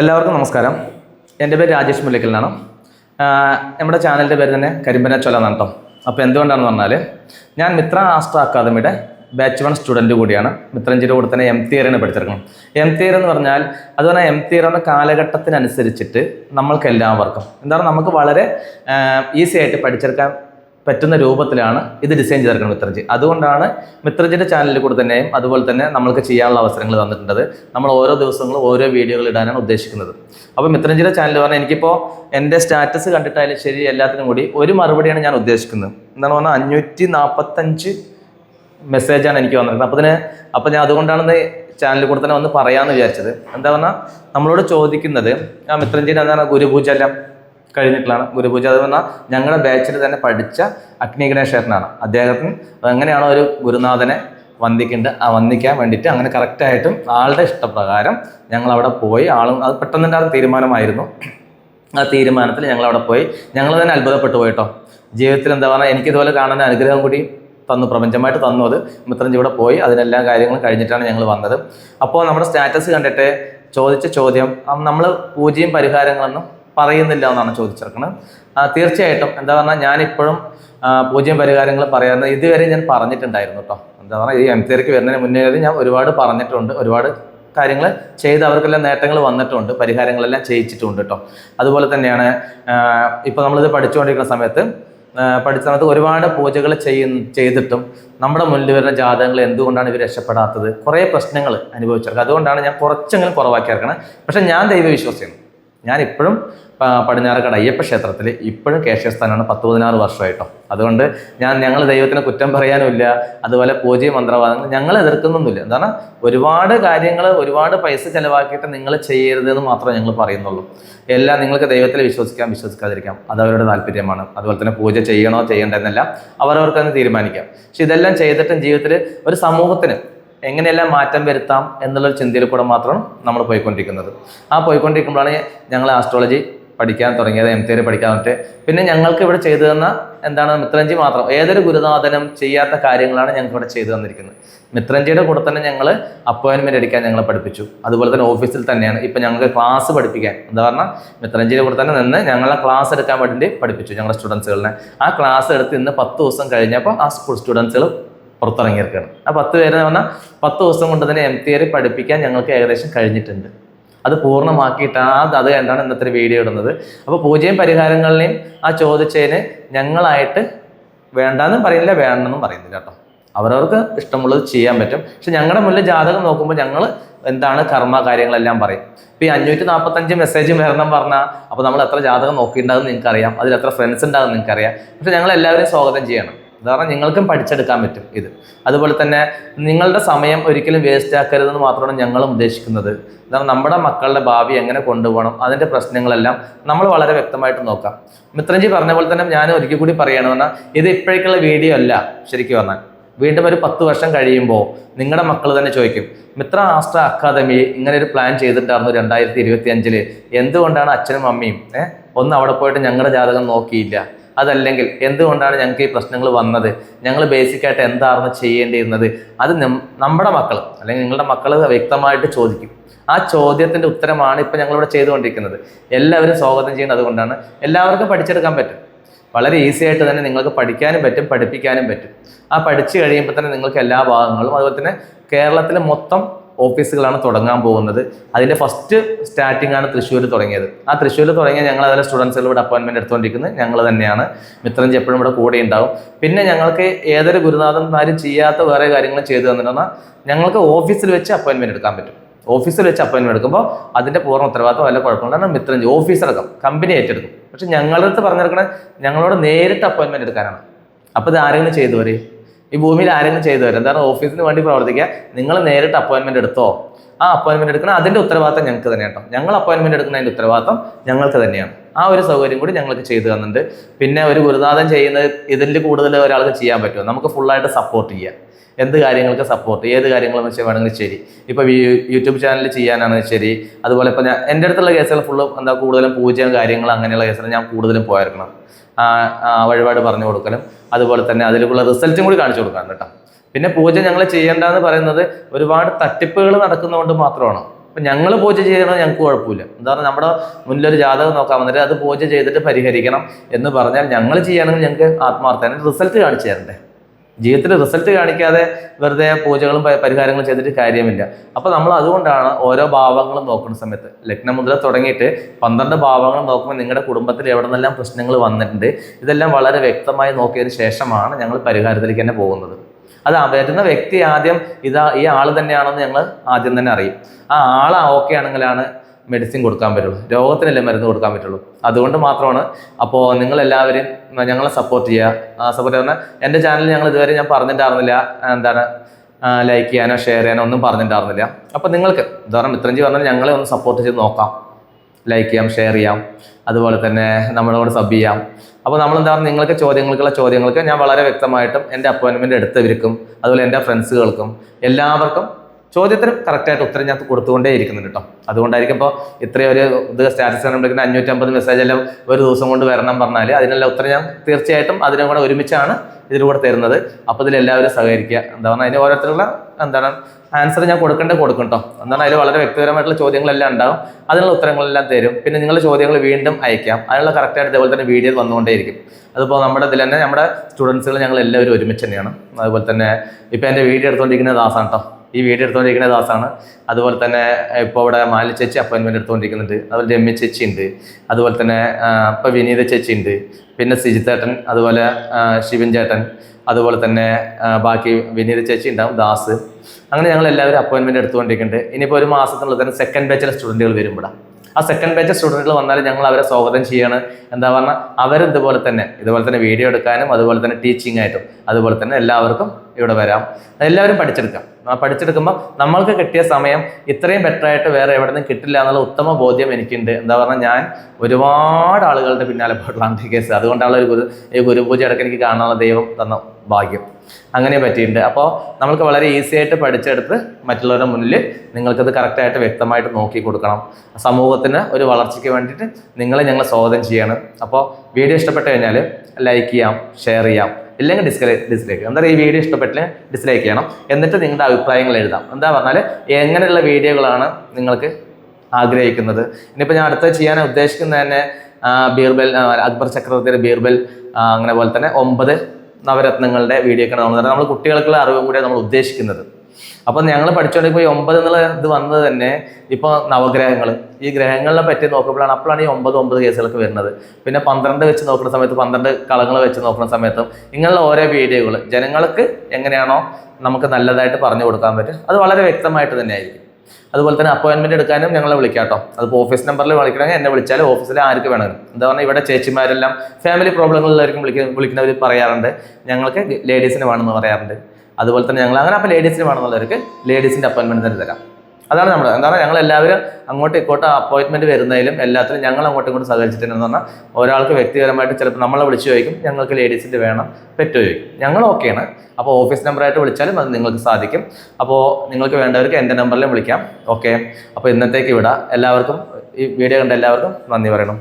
എല്ലാവർക്കും നമസ്കാരം. എന്റെ പേര് രാജേഷ് മുല്ലക്കൽ എന്നാണ് നമ്മുടെ ചാനലിന്റെ പേര് തന്നെ കരിമ്പന ചൊല എന്നാണ് കേട്ടോ അപ്പോൾ എന്തുകൊണ്ടാണെന്ന് പറഞ്ഞാൽ ഞാൻ മിത്ര ആസ്ട്ര അക്കാദമിയുടെ ബാച്ച് വൺ സ്റ്റുഡന്റ് കൂടിയാണ്. മിത്രഞ്ചിയുടെ കൂടെ തന്നെ എം തിയറിന് പഠിച്ചെടുക്കണം എം തിയർ എന്ന് പറഞ്ഞാൽ അത് പറഞ്ഞാൽ എം തിയറിന്റെ കാലഘട്ടത്തിനനുസരിച്ചിട്ട് നമ്മൾക്ക് എല്ലാവർക്കും എന്താണ് നമുക്ക് വളരെ ഈസി ആയിട്ട് പഠിച്ചെടുക്കാൻ പറ്റുന്ന രൂപത്തിലാണ് ഇത് ഡിസൈൻ ചെയ്തിരിക്കുന്നത് മിത്രജി. അതുകൊണ്ടാണ് മിത്രജിയുടെ ചാനലിൽ കൂടെ തന്നെയും അതുപോലെ തന്നെ നമ്മൾക്ക് ചെയ്യാനുള്ള അവസരങ്ങൾ തന്നിട്ടുണ്ട് നമ്മൾ ഓരോ ദിവസങ്ങളും ഓരോ വീഡിയോകൾ ഇടാനാണ് ഉദ്ദേശിക്കുന്നത്. അപ്പോൾ മിത്രജിയുടെ ചാനൽ പറഞ്ഞാൽ എനിക്കിപ്പോൾ എന്റെ സ്റ്റാറ്റസ് കണ്ടിട്ടായാലും ശരി എല്ലാത്തിനും കൂടി ഒരു മറുപടിയാണ് ഞാൻ ഉദ്ദേശിക്കുന്നത്. എന്താണ് പറഞ്ഞാൽ അഞ്ഞൂറ്റി നാൽപ്പത്തഞ്ച് മെസ്സേജാണ് എനിക്ക് വന്നിരിക്കുന്നത്. അപ്പോൾ അതിന് അപ്പോൾ ഞാൻ അതുകൊണ്ടാണ് ചാനലിൽ കൂടെ തന്നെ വന്ന് പറയാമെന്ന് വിചാരിച്ചത്. എന്താ പറഞ്ഞാൽ നമ്മളോട് ചോദിക്കുന്നത് ആ മിത്രഞ്ചിന്റെ എന്താണ് ഗുരുപൂജ എല്ലാം കഴിഞ്ഞിട്ടുള്ളതാണ് ഗുരുപൂജ. അത് പറഞ്ഞാൽ ഞങ്ങളുടെ ബാച്ചിൽ തന്നെ പഠിച്ച അഗ്നി ഗണേശ്വരനാണ് അദ്ദേഹത്തിന് എങ്ങനെയാണോ ഒരു ഗുരുനാഥനെ വന്ദിക്കേണ്ടത് ആ വന്ദിക്കാൻ വേണ്ടിയിട്ട് അങ്ങനെ കറക്റ്റായിട്ടും ആളുടെ ഇഷ്ടപ്രകാരം ഞങ്ങൾ അവിടെ പോയി. ആളും അത് പെട്ടെന്ന് തന്നെ തീരുമാനമായിരുന്നു. ആ തീരുമാനത്തിൽ ഞങ്ങൾ അവിടെ പോയി. ഞങ്ങൾ തന്നെ അത്ഭുതപ്പെട്ടു പോയിട്ടോ. ജീവിതത്തിൽ എന്താ പറയുക എനിക്കിതുപോലെ കാണാൻ അനുഗ്രഹം കൂടി തന്നു പ്രപഞ്ചമായിട്ട് തന്നു അത്. മിത്രഞ്ചി ഇവിടെ പോയി. അതിനെല്ലാ കാര്യങ്ങളും കഴിഞ്ഞിട്ടാണ് ഞങ്ങൾ വന്നത്. അപ്പോൾ നമ്മുടെ സ്റ്റാറ്റസ് കണ്ടിട്ട് ചോദിച്ച ചോദ്യം നമ്മൾ പൂജയും പരിഹാരങ്ങളൊന്നും പറയുന്നില്ല എന്നാണ് ചോദിച്ചിരിക്കുന്നത്. തീർച്ചയായിട്ടും എന്താ പറഞ്ഞാൽ ഞാനിപ്പോഴും പൂജ്യം പരിഹാരങ്ങൾ പറയാറുണ്ട്. ഇതുവരെ ഞാൻ പറഞ്ഞിട്ടുണ്ടായിരുന്നു കേട്ടോ എന്താ പറഞ്ഞാൽ ഈ എം തിയറിക്ക് വരുന്നതിന് മുന്നേ ഞാൻ ഒരുപാട് പറഞ്ഞിട്ടുണ്ട്. ഒരുപാട് കാര്യങ്ങൾ ചെയ്ത് അവർക്കെല്ലാം നേട്ടങ്ങൾ വന്നിട്ടുണ്ട്. പരിഹാരങ്ങളെല്ലാം ചെയ്യിച്ചിട്ടുണ്ട് കേട്ടോ അതുപോലെ തന്നെയാണ് ഇപ്പോൾ നമ്മളിത് പഠിച്ചുകൊണ്ടിരിക്കുന്ന സമയത്ത് പഠിച്ച സമയത്ത് ഒരുപാട് പൂജകൾ ചെയ്യ ചെയ്തിട്ടും നമ്മുടെ മുന്നിൽ വരുന്ന ജാതകങ്ങൾ എന്തുകൊണ്ടാണ് ഇവർ രക്ഷപ്പെടാത്തത്? കുറേ പ്രശ്നങ്ങൾ അനുഭവിച്ചിരിക്കുന്നത് അതുകൊണ്ടാണ് ഞാൻ കുറച്ചെങ്കിലും കുറവാക്കി പക്ഷെ ഞാൻ ദൈവവിശ്വാസിയാണ്. ഞാൻ ഇപ്പോഴും പടിഞ്ഞാറക്കട അയ്യപ്പ ക്ഷേത്രത്തിൽ ഇപ്പോഴും കേശവസ്ഥാനാണ് പത്ത് പതിനാറ് വർഷമായിട്ടോ. അതുകൊണ്ട് ഞാൻ ഞങ്ങൾ ദൈവത്തിന് കുറ്റം പറയാനുമില്ല അതുപോലെ പൂജയും മന്ത്രവാദങ്ങൾ ഞങ്ങൾ എതിർക്കുന്നൊന്നുമില്ല. എന്താണ്? ഒരുപാട് കാര്യങ്ങൾ ഒരുപാട് പൈസ ചിലവാക്കിയിട്ട് നിങ്ങൾ ചെയ്യരുതെന്ന് മാത്രമേ ഞങ്ങൾ പറയുന്നുള്ളൂ. എല്ലാം നിങ്ങൾക്ക് ദൈവത്തിൽ വിശ്വസിക്കാം വിശ്വസിക്കാതിരിക്കാം. അത് അവരുടെ താല്പര്യമാണ്. അതുപോലെ തന്നെ പൂജ ചെയ്യണോ ചെയ്യണ്ടെന്നല്ല അവരവർക്ക് തന്നെ തീരുമാനിക്കാം. പക്ഷെ ഇതെല്ലാം ചെയ്തിട്ടും ജീവിതത്തിൽ ഒരു സമൂഹത്തിന് എങ്ങനെയെല്ലാം മാറ്റം വരുത്താം എന്നുള്ള ചിന്തയിൽ കൂടെ മാത്രം നമ്മൾ പോയിക്കൊണ്ടിരിക്കുന്നത്. ആ പോയിക്കൊണ്ടിരിക്കുമ്പോഴാണ് ഞങ്ങൾ ആസ്ട്രോളജി പഠിക്കാൻ തുടങ്ങിയത് എം തിയറി പഠിക്കാൻ തുടങ്ങിയത് പിന്നെ ഞങ്ങൾക്ക് ഇവിടെ ചെയ്തു തന്ന എന്താണ് മിത്രഞ്ചി മാത്രം. ഏതൊരു ഗുരുനാഥനും ചെയ്യാത്ത കാര്യങ്ങളാണ് ഞങ്ങൾക്ക് ഇവിടെ ചെയ്തു തന്നിരിക്കുന്നത്. മിത്രഞ്ചിയുടെ കൂടെ തന്നെ ഞങ്ങൾ അപ്പോയിൻമെന്റ് എടുക്കാൻ ഞങ്ങളെ പഠിപ്പിച്ചു. അതുപോലെ തന്നെ ഓഫീസിൽ തന്നെയാണ്. ഇപ്പം ഞങ്ങൾക്ക് ക്ലാസ് പഠിപ്പിക്കാൻ. എന്താ പറഞ്ഞാൽ മിത്രഞ്ചിയുടെ കൂടെ തന്നെ നിന്ന് ഞങ്ങളെ ക്ലാസ് എടുക്കാൻ വേണ്ടി പഠിപ്പിച്ചു ഞങ്ങളുടെ സ്റ്റുഡൻസുകളിനെ ആ ക്ലാസ് എടുത്ത് ഇന്ന് പത്ത് ദിവസം കഴിഞ്ഞപ്പോൾ ആ സ്കൂൾ സ്റ്റുഡൻസുകൾ പുറത്തിറങ്ങിയിരിക്കുകയാണ്. ആ പത്ത് പേര് എന്ന് പറഞ്ഞാൽ പത്ത് ദിവസം കൊണ്ട് തന്നെ എം തിയറി പഠിപ്പിക്കാൻ ഞങ്ങൾക്ക് ഏകദേശം കഴിഞ്ഞിട്ടുണ്ട്. അത് പൂർണമാക്കിയിട്ടാണ് അത് അത് എന്താണ് ഇന്നത്തെ വീഡിയോ ഇടുന്നത്. അപ്പോൾ പൂജയും പരിഹാരങ്ങളിലെയും ആ ചോദിച്ചതിന് ഞങ്ങളായിട്ട് വേണ്ടാന്നും പറയുന്നില്ല വേണമെന്നും പറയുന്നില്ല കേട്ടോ. അവരവർക്ക് ഇഷ്ടമുള്ളത് ചെയ്യാൻ പറ്റും. പക്ഷെ ഞങ്ങളുടെ മുന്നിൽ ജാതകം നോക്കുമ്പോൾ ഞങ്ങൾ എന്താണ് കർമ്മ കാര്യങ്ങളെല്ലാം പറയും. ഇപ്പം ഈ അഞ്ഞൂറ്റി നാൽപ്പത്തഞ്ച് മെസ്സേജ് വരണം പറഞ്ഞാൽ അപ്പോൾ നമ്മൾ എത്ര ജാതകം നോക്കിയിട്ടുണ്ടാകും നിങ്ങൾക്കറിയാം. അതിൽ എത്ര ഫ്രണ്ട്സ് ഉണ്ടാകും നിങ്ങൾക്കറിയാം. പക്ഷെ ഞങ്ങൾ എല്ലാവരെയും സ്വാഗതം ചെയ്യണം. കാരണം നിങ്ങൾക്കും പഠിച്ചെടുക്കാൻ പറ്റും ഇത്. അതുപോലെ തന്നെ നിങ്ങളുടെ സമയം ഒരിക്കലും വേസ്റ്റ് ആക്കരുതെന്ന് മാത്രമാണ് ഞങ്ങളും ഉദ്ദേശിക്കുന്നത്. കാരണം നമ്മുടെ മക്കളുടെ ഭാവി എങ്ങനെ കൊണ്ടുപോകണം അതിന്റെ പ്രശ്നങ്ങളെല്ലാം നമ്മൾ വളരെ വ്യക്തമായിട്ട് നോക്കാം. മിത്രൻജി പറഞ്ഞ പോലെ തന്നെ ഞാൻ ഒരിക്കൽ കൂടി പറയണമെന്ന് പറഞ്ഞാൽ ഇത് ഇപ്പോഴേക്കുള്ള വീഡിയോ അല്ല ശരിക്കും പറഞ്ഞാൽ. വീണ്ടും ഒരു പത്ത് വർഷം കഴിയുമ്പോൾ നിങ്ങളുടെ മക്കൾ തന്നെ ചോദിക്കും മിത്ര ആസ്ട്ര അക്കാദമി ഇങ്ങനെ ഒരു പ്ലാൻ ചെയ്തിട്ടായിരുന്നു രണ്ടായിരത്തി ഇരുപത്തി അഞ്ചിൽ എന്തുകൊണ്ടാണ് അച്ഛനും അമ്മയും ഏഹ് ഒന്ന് അവിടെ പോയിട്ട് ഞങ്ങളുടെ ജാതകം നോക്കിയില്ല? അതല്ലെങ്കിൽ എന്തുകൊണ്ടാണ് ഞങ്ങൾക്ക് ഈ പ്രശ്നങ്ങൾ വന്നത്? ഞങ്ങൾ ബേസിക് ആയിട്ട് എന്തായിരുന്നു ചെയ്യേണ്ടിയിരുന്നത്? അത് നമ്മുടെ മക്കൾ അല്ലെങ്കിൽ നിങ്ങളുടെ മക്കൾ വ്യക്തമായിട്ട് ചോദിക്കും. ആ ചോദ്യത്തിന്റെ ഉത്തരമാണ് ഇപ്പം ഞങ്ങളിവിടെ ചെയ്തുകൊണ്ടിരിക്കുന്നത്. എല്ലാവരും സ്വാഗതം ചെയ്യുന്നത് അതുകൊണ്ടാണ്. എല്ലാവർക്കും പഠിച്ചെടുക്കാൻ പറ്റും. വളരെ ഈസി ആയിട്ട് തന്നെ നിങ്ങൾക്ക് പഠിക്കാനും പറ്റും പഠിപ്പിക്കാനും പറ്റും. ആ പഠിച്ചു കഴിയുമ്പോൾ തന്നെ നിങ്ങൾക്ക് എല്ലാ ഭാഗങ്ങളും അതുപോലെ തന്നെ കേരളത്തിലെ മൊത്തം ഓഫീസുകളാണ് തുടങ്ങാൻ പോകുന്നത്. അതിന്റെ ഫസ്റ്റ് സ്റ്റാർട്ടിംഗ് ആണ് തൃശ്ശൂർ തുടങ്ങിയത്. ആ തൃശ്ശൂർ തുടങ്ങിയ ഞങ്ങൾ അതിലെ സ്റ്റുഡൻസുകൾ ഇവിടെ അപ്പോയിൻമെന്റ് എടുത്തുകൊണ്ടിരിക്കുന്നത് ഞങ്ങൾ തന്നെയാണ്. മിത്രഞ്ചി എപ്പോഴും ഇവിടെ കൂടെ ഉണ്ടാവും. പിന്നെ ഞങ്ങൾക്ക് ഏതൊരു ഗുരുനാഥന്മാരും ചെയ്യാത്ത വേറെ കാര്യങ്ങളും ചെയ്തു തന്നിട്ടുണ്ടെന്നാൽ ഞങ്ങൾക്ക് ഓഫീസിൽ വെച്ച് അപ്പോയിൻമെന്റ് എടുക്കാൻ പറ്റും. ഓഫീസിൽ വെച്ച് അപ്പോയിൻമെന്റ് എടുക്കുമ്പോൾ അതിന്റെ പൂർണ ഉത്തരവാദിത്വം വല്ല കുഴപ്പമില്ല മിത്രഞ്ചി ഓഫീസറക്കം കമ്പനി ഏറ്റെടുക്കും. പക്ഷെ ഞങ്ങളുടെ അടുത്ത് പറഞ്ഞെടുക്കണത് ഞങ്ങളോട് നേരിട്ട് അപ്പോയിൻമെന്റ് എടുക്കാനാണ്. അപ്പോൾ ഇത് ആരെങ്കിലും ചെയ്തു വരെ ഈ ഭൂമിയിൽ ആരെങ്കിലും ചെയ്തു തരും എന്താണ് ഓഫീസിന് വേണ്ടി പ്രവർത്തിക്കുക? നിങ്ങൾ നേരിട്ട് അപ്പോയിൻമെന്റ് എടുത്തോ? ആ അപ്പോയിൻമെന്റ് എടുക്കണം അതിന്റെ ഉത്തരവാദിത്തം ഞങ്ങൾക്ക് തന്നെ കേട്ടോ. ഞങ്ങൾ അപ്പോയിൻമെന്റ് എടുക്കുന്നതിന്റെ ഉത്തരവാദിത്തം ഞങ്ങൾക്ക് തന്നെയാണ്. ആ ഒരു സൗകര്യം കൂടി ഞങ്ങൾക്ക് ചെയ്തു തന്നിട്ടുണ്ട്. പിന്നെ ഒരു ഗുരുനാഥൻ ചെയ്യുന്നത് ഇതിൽ കൂടുതൽ ഒരാൾക്ക് ചെയ്യാൻ പറ്റുമോ? നമുക്ക് ഫുള്ളായിട്ട് സപ്പോർട്ട് ചെയ്യാം. എന്ത് കാര്യങ്ങൾക്ക് സപ്പോർട്ട് ഏത് കാര്യങ്ങളെന്ന് വെച്ചാൽ വേണമെങ്കിൽ ശരി. ഇപ്പോൾ യൂട്യൂബ് ചാനൽ ചെയ്യാനാണ് ശരി. അതുപോലെ ഇപ്പോൾ ഞാൻ എന്റെ അടുത്തുള്ള കേസുകൾ ഫുള്ള് എന്താ കൂടുതലും പൂജയും കാര്യങ്ങൾ അങ്ങനെയുള്ള കേസുകൾ ഞാൻ കൂടുതലും പോയിരിക്കണം. വഴിപാട് പറഞ്ഞു കൊടുക്കലും. അതുപോലെ തന്നെ അതിലുള്ള റിസൾട്ടും കൂടി കാണിച്ചു കൊടുക്കാറുണ്ട് കേട്ടോ. പിന്നെ പൂജ ഞങ്ങൾ ചെയ്യേണ്ടതെന്ന് പറയുന്നത് ഒരുപാട് തട്ടിപ്പുകൾ നടക്കുന്നതുകൊണ്ട് മാത്രമാണ്. അപ്പം ഞങ്ങൾ പൂജ ചെയ്യണമെങ്കിൽ ഞങ്ങൾക്ക് കുഴപ്പമില്ല. എന്താ പറഞ്ഞാൽ നമ്മുടെ മുന്നിലൊരു ജാതകം നോക്കാൻ വന്നിട്ട് അത് പൂജ ചെയ്തിട്ട് പരിഹരിക്കണം എന്ന് പറഞ്ഞാൽ ഞങ്ങൾ ചെയ്യണമെങ്കിൽ ഞങ്ങൾക്ക് ആത്മാർത്ഥമായിട്ട് റിസൾട്ട് കാണിച്ചു തരണ്ടേ. ജീവിതത്തിൽ റിസൾട്ട് കാണിക്കാതെ വെറുതെ പൂജകളും പരിഹാരങ്ങളും ചെയ്തിട്ട് കാര്യമില്ല. അപ്പോൾ നമ്മൾ അതുകൊണ്ടാണ് ഓരോ ഭാവങ്ങളും നോക്കുന്ന സമയത്ത്. ലഗ്നം മുതൽ തുടങ്ങിയിട്ട് പന്ത്രണ്ട് ഭാവങ്ങൾ നോക്കുമ്പോൾ നിങ്ങളുടെ കുടുംബത്തിൽ എവിടെ നിന്നെല്ലാം പ്രശ്നങ്ങൾ വന്നിട്ടുണ്ട് ഇതെല്ലാം വളരെ വ്യക്തമായി നോക്കിയതിന് ശേഷമാണ് ഞങ്ങൾ പരിഹാരത്തിലേക്ക് തന്നെ പോകുന്നത്. അത് വരുന്ന വ്യക്തി ആദ്യം ഇതാ ഈ ആൾ തന്നെയാണെന്ന് ഞങ്ങൾ ആദ്യം തന്നെ അറിയും. ആ ആൾ ഓക്കെ ആണെങ്കിലാണ് മെഡിസിൻ കൊടുക്കാൻ പറ്റുള്ളൂ. രോഗത്തിനല്ലേ മരുന്ന് കൊടുക്കാൻ പറ്റുള്ളൂ. അതുകൊണ്ട് മാത്രമാണ് അപ്പോൾ നിങ്ങളെല്ലാവരും ഞങ്ങളെ സപ്പോർട്ട് ചെയ്യുക. സപ്പോർട്ട് പറഞ്ഞാൽ എന്റെ ചാനൽ ഞങ്ങൾ ഇതുവരെ ഞാൻ പറഞ്ഞിട്ടുണ്ടായിരുന്നില്ല. എന്താണ് ലൈക്ക് ചെയ്യാനോ ഷെയർ ചെയ്യാനോ ഒന്നും പറഞ്ഞിട്ടുണ്ടായിരുന്നില്ല. അപ്പോൾ നിങ്ങൾക്ക് ഉദാഹരണം ഇത്രഞ്ചി പറഞ്ഞാൽ ഞങ്ങളെ ഒന്ന് സപ്പോർട്ട് ചെയ്ത് നോക്കാം. ലൈക്ക് ചെയ്യാം ഷെയർ ചെയ്യാം. അതുപോലെ തന്നെ നമ്മളോട് സബ് ചെയ്യാം. അപ്പോൾ നമ്മൾ എന്താ നിങ്ങൾക്ക് ചോദ്യങ്ങൾക്കുള്ള ചോദ്യങ്ങൾക്ക് ഞാൻ വളരെ വ്യക്തമായിട്ടും എന്റെ അപ്പോയിൻമെന്റ് എടുത്തവർക്കും അതുപോലെ എന്റെ ഫ്രണ്ട്സുകൾക്കും എല്ലാവർക്കും ചോദ്യത്തിന് കറക്റ്റായിട്ട് ഉത്തരം ഞാൻ കൊടുത്തുകൊണ്ടേ ഇരിക്കുന്നുണ്ട് കേട്ടോ അതുകൊണ്ടായിരിക്കും ഇപ്പോൾ ഇത്രയും ഒരു ഇത് സ്റ്റാറ്റസ് കണ്ടുപിടിക്കുന്ന അഞ്ഞൂറ്റമ്പത് മെസ്സേജ് എല്ലാം ഒരു ദിവസം കൊണ്ട് വരണം പറഞ്ഞാൽ അതിനെല്ലാം ഉത്തരം ഞാൻ തീർച്ചയായിട്ടും അതിനും കൂടെ ഒരുമിച്ചാണ് ഇതിലൂടെ തരുന്നത്. അപ്പോൾ ഇതിൽ എല്ലാവരും സഹകരിക്കുക. എന്താ പറഞ്ഞാൽ അതിന് ഓരോരുത്തരുള്ള എന്താണ് ആൻസർ ഞാൻ കൊടുക്കേണ്ട കൊടുക്കും കേട്ടോ എന്താണ് അതിൽ വളരെ വ്യക്തിപരമായിട്ടുള്ള ചോദ്യങ്ങളെല്ലാം ഉണ്ടാവും. അതിനുള്ള ഉത്തരങ്ങളെല്ലാം തരും. പിന്നെ നിങ്ങളുടെ ചോദ്യങ്ങൾ വീണ്ടും അയക്കാം. അതിനുള്ള കറക്റ്റായിട്ട് ഇതേപോലെ തന്നെ വീഡിയോ വന്നുകൊണ്ടേയിരിക്കും. അതിപ്പോൾ നമ്മുടെ ഇതിൽ തന്നെ നമ്മുടെ സ്റ്റുഡൻസുകൾ ഞങ്ങൾ എല്ലാവരും ഒരുമിച്ച് തന്നെയാണ്. അതുപോലെ തന്നെ ഇപ്പോൾ എന്റെ വീഡിയോ എടുത്തുകൊണ്ടിരിക്കുന്നത് ദാസാണ് കേട്ടോ ഈ വീട് എടുത്തുകൊണ്ടിരിക്കുന്ന ദാസാണ്. അതുപോലെ തന്നെ ഇപ്പോൾ ഇവിടെ മാലി ചേച്ചി അപ്പോയിൻമെന്റ് എടുത്തുകൊണ്ടിരിക്കുന്നുണ്ട്. അതുപോലെ രമ്യ ചേച്ചി ഉണ്ട്. അതുപോലെ തന്നെ ഇപ്പോൾ വിനീത ചേച്ചി ഉണ്ട്. പിന്നെ സിജിത്തേട്ടൻ അതുപോലെ ശിവൻ ചേട്ടൻ അതുപോലെ തന്നെ ബാക്കി വിനീത ചേച്ചി ഉണ്ടാവും ദാസ്. അങ്ങനെ ഞങ്ങൾ എല്ലാവരും അപ്പോയിൻമെന്റ് എടുത്തുകൊണ്ടിരിക്കുന്നുണ്ട്. ഇനിയിപ്പോൾ ഒരു മാസത്തിനുള്ളിൽ തന്നെ സെക്കൻഡ് ബാച്ചിലെ സ്റ്റുഡന്റുകൾ വരും ഇവിടെ. ആ സെക്കൻഡ് ബാച്ച് സ്റ്റുഡന്റുകൾ വന്നാൽ ഞങ്ങൾ അവരെ സ്വാഗതം ചെയ്യാണ്. എന്താ പറഞ്ഞാൽ അവരും ഇതുപോലെ തന്നെ ഇതുപോലെ തന്നെ വീഡിയോ എടുക്കാനും അതുപോലെ തന്നെ ടീച്ചിങ് ആയിട്ടും അതുപോലെ തന്നെ എല്ലാവർക്കും ഇവിടെ വരാം. എല്ലാവരും പഠിച്ചെടുക്കാം. പഠിച്ചെടുക്കുമ്പോൾ നമ്മൾക്ക് കിട്ടിയ സമയം ഇത്രയും ബെറ്റർ ആയിട്ട് വേറെ എവിടെ നിന്നും കിട്ടില്ല എന്നുള്ള ഉത്തമ ബോധ്യം എനിക്കുണ്ട്. എന്താ പറഞ്ഞാൽ ഞാൻ ഒരുപാട് ആളുകളുടെ പിന്നാലെ പോയിട്ടുള്ള ഈ കേസ് അതുകൊണ്ടാണ് ഒരു ഗുരു ഈ ഗുരുപൂജ അടക്കം എനിക്ക് കാണാനുള്ള ദൈവം തന്ന ഭാഗ്യം. അങ്ങനെ പറ്റിയിട്ടുണ്ട്. അപ്പോൾ നമ്മൾക്ക് വളരെ ഈസി ആയിട്ട് പഠിച്ചെടുത്ത് മറ്റുള്ളവരുടെ മുന്നിൽ നിങ്ങൾക്കത് കറക്റ്റായിട്ട് വ്യക്തമായിട്ട് നോക്കി കൊടുക്കണം. സമൂഹത്തിന് ഒരു വളർച്ചയ്ക്ക് വേണ്ടിയിട്ട് നിങ്ങളെ ഞങ്ങൾ സ്വാഗതം ചെയ്യണം. അപ്പോൾ വീഡിയോ ഇഷ്ടപ്പെട്ട് കഴിഞ്ഞാൽ ലൈക്ക് ചെയ്യാം ഷെയർ ചെയ്യാം. ഇല്ലെങ്കിൽ ഡിസ്ലൈ ഡിസ്ലൈക്ക് എന്താ പറയുക ഈ വീഡിയോ ഇഷ്ടപ്പെട്ടില്ല ഡിസ്ലൈക്ക് ചെയ്യണം. എന്നിട്ട് നിങ്ങളുടെ അഭിപ്രായങ്ങൾ എഴുതാം. എന്താ പറഞ്ഞാൽ എങ്ങനെയുള്ള വീഡിയോകളാണ് നിങ്ങൾക്ക് ആഗ്രഹിക്കുന്നത്? ഇനിയിപ്പോൾ ഞാൻ അടുത്ത ചെയ്യാൻ ഉദ്ദേശിക്കുന്നത് തന്നെ ബീർബൽ അക്ബർ ചക്രവർത്തിയുടെ ബീർബൽ അങ്ങനെ പോലെ തന്നെ ഒമ്പത് നവരത്നങ്ങളുടെ വീഡിയോ ഒക്കെയാണ് നമ്മൾ നമ്മൾ കുട്ടികൾക്കുള്ള അറിവും കൂടിയാണ് നമ്മൾ ഉദ്ദേശിക്കുന്നത്. അപ്പോൾ ഞങ്ങൾ പഠിച്ചുകൊണ്ടിരിക്കുമ്പോൾ ഈ ഒമ്പത് എന്നുള്ള ഇത് വന്നത് തന്നെ ഇപ്പോൾ നവഗ്രഹങ്ങൾ ഈ ഗ്രഹങ്ങളെ പറ്റി നോക്കുമ്പോഴാണ് അപ്പോഴാണ് ഈ ഒമ്പത് ഒമ്പത് കേസുകളൊക്കെ വരുന്നത്. പിന്നെ പന്ത്രണ്ട് വെച്ച് നോക്കുന്ന സമയത്ത് പന്ത്രണ്ട് കളങ്ങൾ വെച്ച് നോക്കുന്ന സമയത്തും ഇങ്ങനെയുള്ള ഓരോ വീഡിയോകൾ ജനങ്ങൾക്ക് എങ്ങനെയാണോ നമുക്ക് നല്ലതായിട്ട് പറഞ്ഞു കൊടുക്കാൻ പറ്റും. അത് വളരെ വ്യക്തമായിട്ട് തന്നെ ആയിരിക്കും അതുപോലെ തന്നെ അപ്പോയിൻമെന്റ് എടുക്കാനും ഞങ്ങളെ വിളിക്കാം കേട്ടോ. അതിപ്പോൾ ഓഫീസ് നമ്പറിൽ വിളിക്കണമെങ്കിൽ എന്നെ വിളിച്ചാൽ ഓഫീസിൽ ആർക്ക് വേണമെങ്കിലും. എന്താ പറഞ്ഞാൽ ഇവിടെ ചേച്ചിമാരെല്ലാം ഫാമിലി പ്രോബ്ലങ്ങളിലായിരിക്കും വിളിക്കുന്ന വിളിക്കുന്നവർ പറയാറുണ്ട്. ഞങ്ങൾക്ക് ലേഡീസിന് വേണമെന്ന് പറയാറുണ്ട്. അതുപോലെ തന്നെ ഞങ്ങൾ അങ്ങനെ അപ്പോൾ ലേഡീസിന് വേണമെന്നുള്ളവർക്ക് ലേഡീസിന്റെ അപ്പോയിൻമെന്റ് തന്നെ തരാം. അതാണ് നമ്മൾ എന്താ പറയുക ഞങ്ങൾ എല്ലാവരും അങ്ങോട്ടും ഇങ്ങോട്ടും അപ്പോയിൻമെന്റ് വരുന്നതിലും എല്ലാത്തിലും ഞങ്ങൾ അങ്ങോട്ടും ഇങ്ങോട്ടും സഹകരിച്ചിട്ടുണ്ടെന്ന് പറഞ്ഞാൽ ഒരാൾക്ക് വ്യക്തിപരമായിട്ട് ചിലപ്പോൾ നമ്മളെ വിളിച്ചു ചോദിക്കും ഞങ്ങൾക്ക് ലേഡീസിന്റെ വേണം പെറ്റോ ചോദിക്കും. ഞങ്ങൾ ഓക്കെയാണ് അപ്പോൾ ഓഫീസ് നമ്പറായിട്ട് വിളിച്ചാലും അത് നിങ്ങൾക്ക് സാധിക്കും. അപ്പോൾ നിങ്ങൾക്ക് വേണ്ടവർക്ക് എന്റെ നമ്പറിലും വിളിക്കാം ഓക്കെ അപ്പോൾ ഇന്നത്തേക്ക് വിടാം എല്ലാവർക്കും ഈ വീഡിയോ കണ്ട എല്ലാവർക്കും നന്ദി പറയണം.